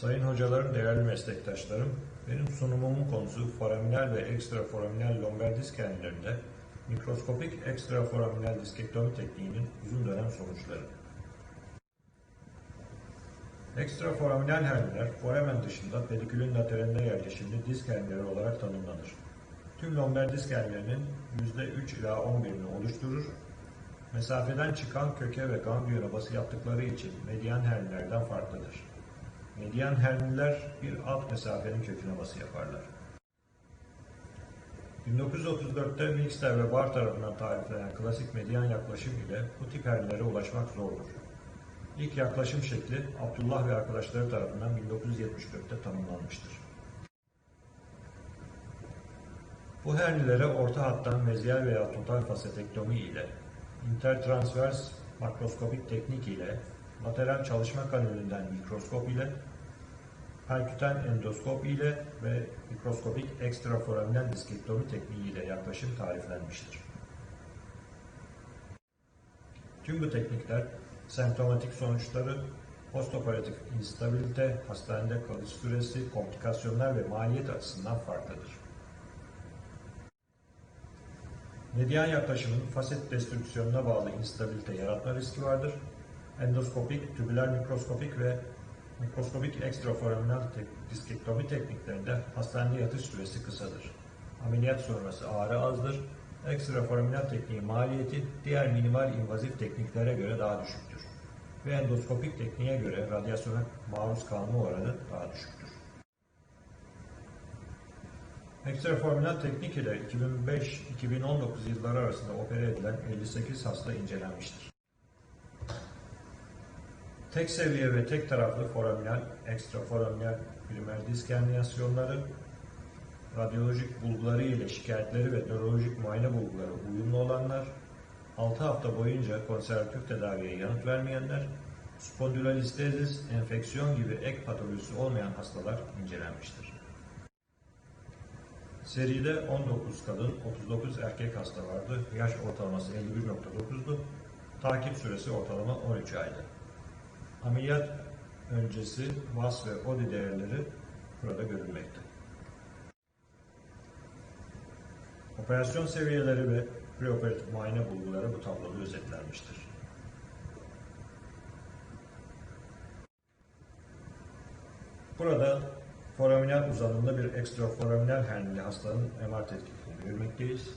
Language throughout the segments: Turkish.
Sayın hocalarım, değerli meslektaşlarım, benim sunumumun konusu foraminal ve ekstraforaminal lomber disk hernilerinde mikroskopik ekstraforaminal diskektomi tekniğinin uzun dönem sonuçları. Ekstraforaminal herniler, foramen dışında pedikülün lateralinde yerleşimli disk hernileri olarak tanımlanır. Tüm lomber disk hernilerinin %3 ila 11'ini oluşturur. Mesafeden çıkan köke ve gangliona bası yaptıkları için medyan hernilerden farklıdır. Medyan herniler bir alt mesafenin köküne bası yaparlar. 1934'te Wilkster ve Barr tarafından tariflenen klasik medyan yaklaşım ile bu tip hernilere ulaşmak zordur. İlk yaklaşım şekli Abdullah ve arkadaşları tarafından 1974'te tanımlanmıştır. Bu hernilere orta hattan mezyal veya total fasetektomi ile, intertransvers makroskopik teknik ile, lateral çalışma kanalinden mikroskop ile, perküten endoskop ile ve mikroskopik ekstraforaminal diskektomi tekniği ile yaklaşım tariflenmiştir. Tüm bu teknikler semptomatik sonuçları, postoperatif instabilite, hastanede kalış süresi, komplikasyonlar ve maliyet açısından farklıdır. Medyan yaklaşımın faset destrüksiyonuna bağlı instabilite yaratma riski vardır. Endoskopik, tübüler mikroskopik ve mikroskopik ekstraforaminal diskektomi tekniklerinde hastanede yatış süresi kısadır. Ameliyat sonrası ağrı azdır. Ekstraforaminal tekniği maliyeti diğer minimal invazif tekniklere göre daha düşüktür. Ve endoskopik tekniğe göre radyasyona maruz kalma oranı daha düşüktür. Ekstraforminal teknik ile 2005-2019 yılları arasında opere edilen 58 hasta incelenmiştir. Tek seviye ve tek taraflı foraminal, ekstraforaminal primer disk herniyasyonları, radyolojik bulguları ile şikayetleri ve nörolojik muayene bulguları uyumlu olanlar, 6 hafta boyunca konservatif tedaviye yanıt vermeyenler, spondylolistezis, enfeksiyon gibi ek patolojisi olmayan hastalar incelenmiştir. Seride 19 kadın, 39 erkek hasta vardı. Yaş ortalaması 51.9'du. Takip süresi ortalama 13 aydı. Ameliyat öncesi VAS ve ODI değerleri burada görülmekte. Operasyon seviyeleri ve preoperatif muayene bulguları bu tabloda özetlenmiştir. Burada foraminal uzanımda bir ekstraforaminal hernili hastanın MR tetkikini görmekteyiz.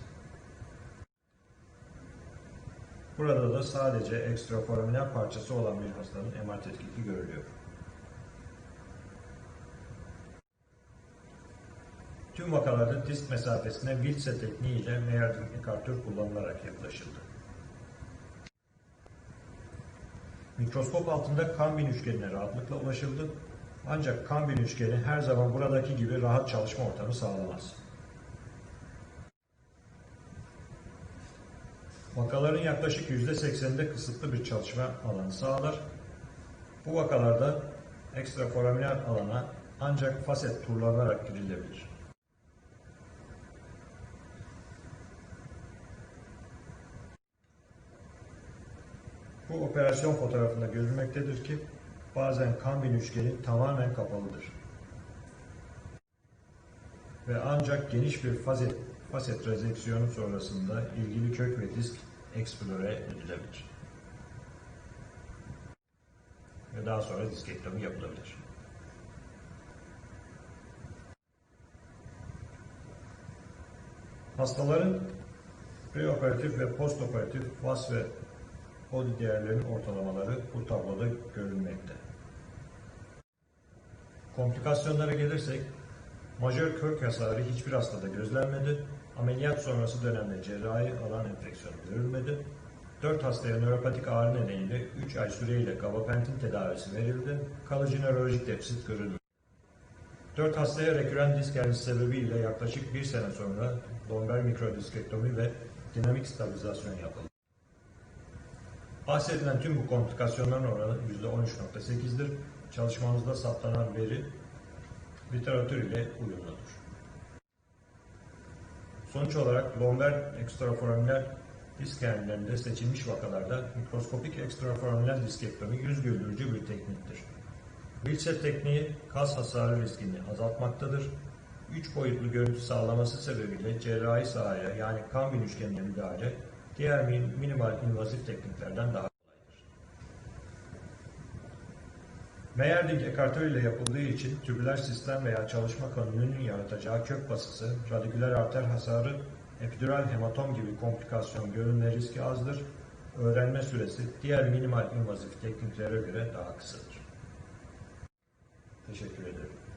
Burada da sadece ekstraforaminal parçası olan bir hastanın MR tetkiki görülüyor. Tüm vakalarda disk mesafesine Wiltse tekniği ile Meyer'in ekartör kullanılarak yaklaşıldı. Mikroskop altında kambin üçgenine rahatlıkla ulaşıldı. Ancak kambin üçgeni her zaman buradaki gibi rahat çalışma ortamı sağlamaz. Vakaların yaklaşık %80'inde kısıtlı bir çalışma alanı sağlar. Bu vakalarda ekstraforaminal alana ancak faset turlanarak girilebilir. Bu operasyon fotoğrafında görülmektedir ki bazen kambin üçgeni tamamen kapalıdır. Ve ancak geniş bir faset, faset rezeksiyonu sonrasında ilgili kök ve disk eksplore edilebilir. Ve daha sonra diskektomi yapılabilir. Hastaların preoperatif ve postoperatif VAS ve ODI değerlerinin ortalamaları bu tabloda görülmekte. Komplikasyonlara gelirsek, majör kök hasarı hiçbir hastada gözlenmedi, ameliyat sonrası dönemde cerrahi alan enfeksiyonu görülmedi, 4 hastaya nöropatik ağrı nedeniyle 3 ay süreyle gabapentin tedavisi verildi, kalıcı nörolojik defisit görülmedi. 4 hastaya reküren disk herniası sebebiyle yaklaşık bir sene sonra lomber mikrodiskektomi ve dinamik stabilizasyon yapıldı. Bahsedilen tüm bu komplikasyonların oranı %13.8'dir. Çalışmamızda saptanan veri literatür ile uyumludur. Sonuç olarak lomber ekstraforaminal disk hernilerinde seçilmiş vakalarda mikroskopik ekstraforaminal diskektomi yüz güldürücü bir tekniktir. Wilset tekniği kas hasarı riskini azaltmaktadır. Üç boyutlu görüntü sağlaması sebebiyle cerrahi sahaya yani kan bin üçgenine müdahale diğer min- minimal invazif tekniklerden daha Meyerling ekartör ile yapıldığı için tübüler sistem veya çalışma kanununun yaratacağı kök basısı, radiküler arter hasarı, epidural hematom gibi komplikasyon görünme riski azdır. Öğrenme süresi diğer minimal invazif tekniklere göre daha kısadır. Teşekkür ederim.